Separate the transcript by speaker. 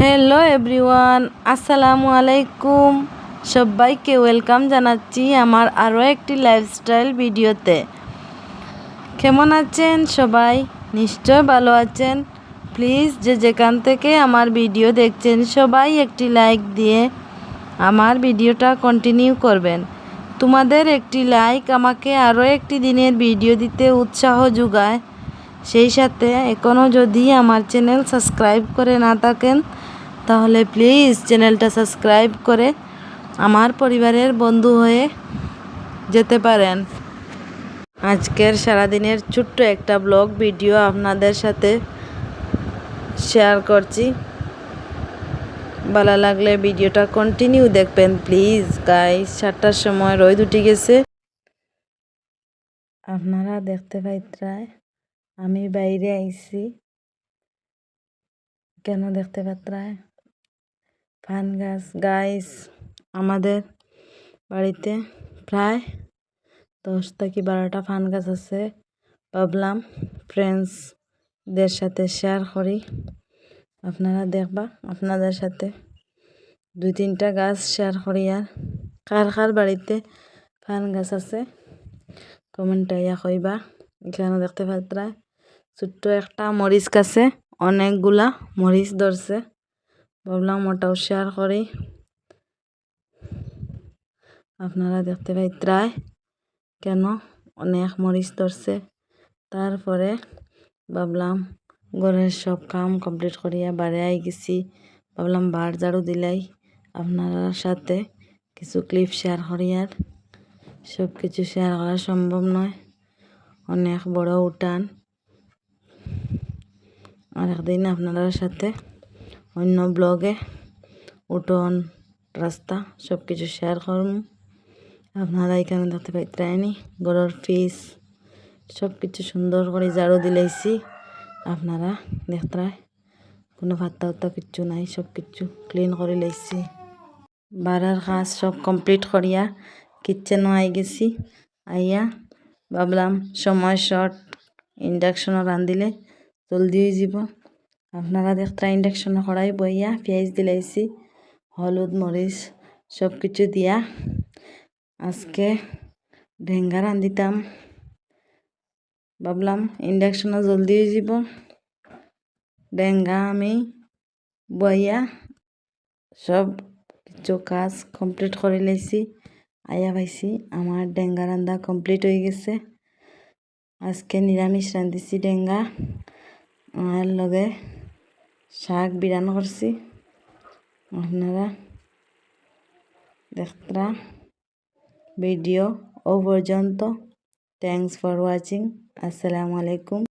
Speaker 1: Hello everyone, আসসালামু আলাইকুম। সবাইকে ওয়েলকাম জানাচ্ছি আমার আরও একটি লাইফস্টাইল ভিডিওতে। কেমন আছেন সবাই? নিশ্চয় ভালো আছেন। প্লিজ যে যেখান থেকে আমার ভিডিও দেখছেন, সবাই একটি লাইক দিয়ে আমার ভিডিওটা কন্টিনিউ করবেন। তোমাদের একটি লাইক আমাকে আরও একটি দিনের ভিডিও দিতে উৎসাহ যোগায়। সেই সাথে এখনও যদি আমার চ্যানেল সাবস্ক্রাইব করে না থাকেন, তাহলে প্লিজ চ্যানেলটা সাবস্ক্রাইব করে আমার পরিবারের বন্ধু হয়ে যেতে পারেন। আজকের সারাদিনের ছোট্ট একটা ব্লগ ভিডিও আপনাদের সাথে শেয়ার করছি। ভালো লাগলে ভিডিওটা কন্টিনিউ দেখবেন প্লিজ গাইস সাতটার সময় রোদ উঠে গেছে। আপনারা দেখতে পাই পাইত্রায় আমি বাইরে আইছি। কেন দেখতে পাত্রায় পান গাছ গাইস আমাদের বাড়িতে প্রায় দশ থেকে বারোটা পান গাছ আছে। ভাবলাম ফ্রেন্ডসদের সাথে শেয়ার করি। আপনারা দেখবা, আপনাদের সাথে দুই তিনটা গাছ শেয়ার করি আর কার কার বাড়িতে পান গাছ আছে কমেন্ট আইয়া কইবা। এখানে দেখতে পাত্রায় ছোট্ট একটা মরিচ গাছে অনেকগুলা মরিচ ধরছে। ভাবলাম ওটাও শেয়ার করি। আপনারা দেখতে পাইত্রায় কেন অনেক মরিচ ধরছে। তারপরে ভাবলাম ঘরের সব কাম কমপ্লিট করিয়া বাড়ি আই গেছি। ভাবলাম বার ঝাড়ু দিলাই আপনার সাথে কিছু ক্লিপ শেয়ার করিয়ার সব কিছু শেয়ার করা সম্ভব নয়। অনেক বড় উঠান। আর একদিন আপনার সাথে অন্য ব্লগে উঠোন, রাস্তা সব কিছু শেয়ার করুন আপনারা এখানে দেখতে পাইতেনি গরুর ফিস সব কিছু সুন্দর করে ঝাড়ু দিলাইছি। আপনারা দেখতে কোনো ভাত্তা উত্তা কিচ্ছু নাই সব কিছু ক্লিন করে লাইছি। বাড়ার কাজ সব কমপ্লিট করিয়া কিচেনও আই গেছি। আইয়া ভাবলাম সময় শর্ট ইন্ডাকশনও রান্ধিলে জলদি হয়ে যাব। আপনারা দেখতে ইন্ডাকশনে কড়াই বইয়া, পেঁয়াজ দিলাইছি, হলুদ, মরিচ সব কিছু দিয়া। আজকে ঢেঙ্গা রান্ধিতাম ভাবলাম ইন্ডাকশনে জলদি হয়ে যাব। ডেঙ্গা আমি বইয়া সব কিছু কাজ কমপ্লিট করে লাইছি আয়া পাইছি আমার ডেঙ্গা রান্ধা কমপ্লিট হয়ে গেছে। আজকে নিরামিষ রান্ধিছি ডেঙ্গা আর লগে শাক বিরান করছি। আপনারা দেখতরা ভিডিও ও পর্যন্ত। থ্যাংকস ফর ওয়াচিং আসসালামু আলাইকুম।